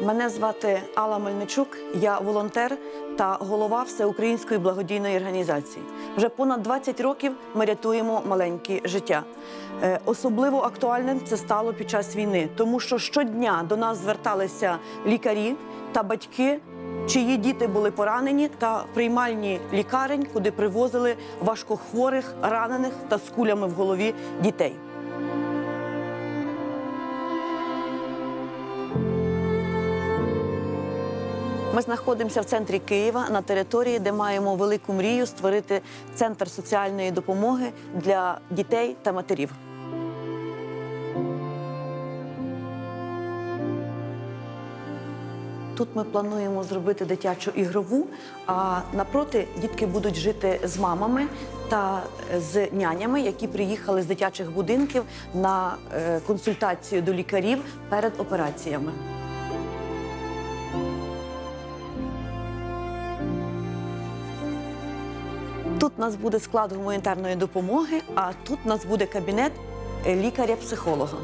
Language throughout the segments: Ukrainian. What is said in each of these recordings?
Мене звати Алла Мельничук, я волонтер та голова всеукраїнської благодійної організації. Вже понад 20 років ми рятуємо маленькі життя. Е, Особливо актуальним це стало під час війни, тому що щодня до нас зверталися лікарі та батьки, чиї діти були поранені, та приймальні лікарень, куди привозили важкохворих, ранених та з кулями в голові дітей. Ми знаходимося в центрі Києва на території, де маємо велику мрію створити центр соціальної допомоги для дітей та матерів. Тут ми плануємо зробити дитячу ігрову, а напроти дітки будуть жити з мамами та з нянями, які приїхали з дитячих будинків на е, консультацію до лікарів перед операціями. Тут у нас буде склад гуманітарної допомоги, а тут у нас буде кабінет е, лікаря-психолога.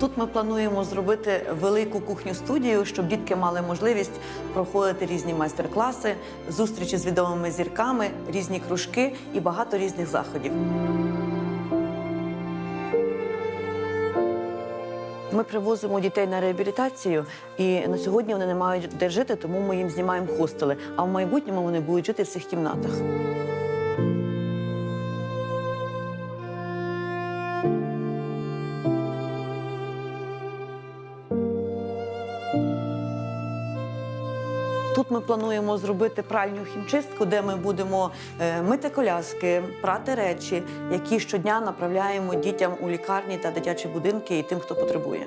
Тут ми плануємо зробити велику кухню-студію, щоб дітки мали можливість проходити різні майстер-класи, зустрічі з відомими зірками, різні кружки і багато різних заходів. Ми привозимо дітей на реабілітацію, і на сьогодні вони не мають де жити, тому ми їм знімаємо хостели. А в майбутньому вони будуть жити в цих кімнатах. Тут ми плануємо зробити пральню хімчистку, де ми будемо е, мити коляски, прати речі, які щодня направляємо дітям у лікарні та дитячі будинки і тим, хто потребує.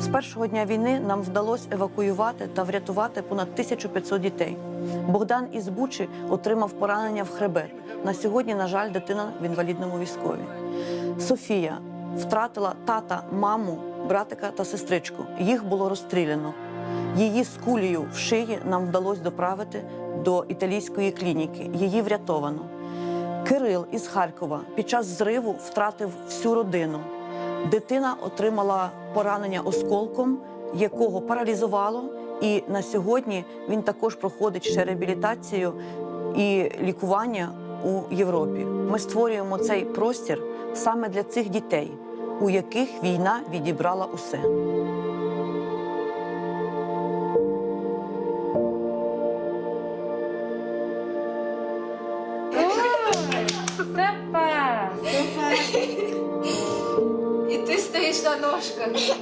З першого дня війни нам вдалося евакуювати та врятувати понад 1500 дітей. Богдан із Бучі отримав поранення в хребет. На сьогодні, на жаль, дитина в інвалідному військові. Софія втратила тата, маму, братика та сестричку. Їх було розстріляно. Її з кулею в шиї нам вдалося доправити до італійської клініки. Її врятовано. Кирил із Харкова під час зриву втратив всю родину. Дитина отримала поранення осколком, якого паралізувало, і на сьогодні він також проходить ще реабілітацію і лікування у Європі. Ми створюємо цей простір саме для цих дітей, у яких війна відібрала усе. Супер! І ти стоїш на ножках.